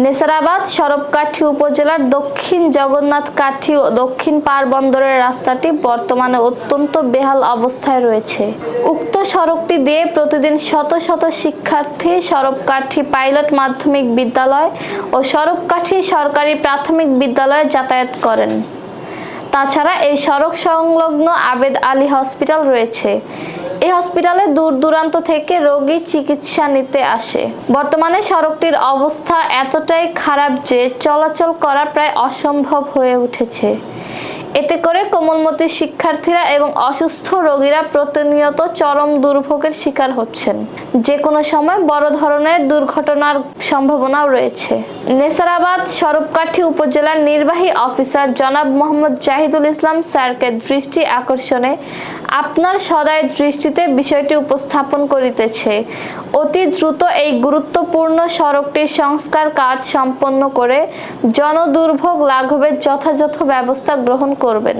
নেসারাবাদ, সরবকাঠি উপজেলার দক্ষিণ জগন্নাথ কাঠি ও দক্ষিণ পার বন্দরের রাস্তাটি বর্তমানে অত্যন্ত বেহাল অবস্থায় রয়েছে। উক্ত সড়কটি দিয়ে প্রতিদিন শত শত শিক্ষার্থী সরবকাঠি পাইলট মাধ্যমিক বিদ্যালয় ও সরবকাঠি সরকারি প্রাথমিক বিদ্যালয়ে যাতায়াত করেন। তাছাড়া এই সড়ক সংলগ্ন আবেদ আলী হসপিটাল রয়েছে। এই হসপিটালে দূর দূরান্ত থেকে রোগী চিকিৎসা নিতে আসে। বর্তমানে সড়কটির অবস্থা এতটাই খারাপ যে চলাচল করা প্রায় অসম্ভব হয়ে উঠেছে। এতে করে কোমলমতি শিক্ষার্থীরা এবং অসুস্থ রোগীরা প্রতিনিয়ত চরম দুর্ভোগের শিকার হচ্ছেন। যে কোনো সময় বড় ধরনের দুর্ঘটনার সম্ভাবনাও রয়েছে। নেসারাবাদ সরবকাঠি উপজেলার নির্বাহী অফিসার জনাব মোহাম্মদ জাহিদুল ইসলাম স্যারকে দৃষ্টি আকর্ষণে আপনার সদয় দৃষ্টিতে বিষয়টি উপস্থাপন করিতেছে। অতি দ্রুত এই গুরুত্বপূর্ণ সড়কটির সংস্কার কাজ সম্পন্ন করে জনদুর্ভোগ লাঘবের যথাযথ ব্যবস্থা গ্রহণ করবেন।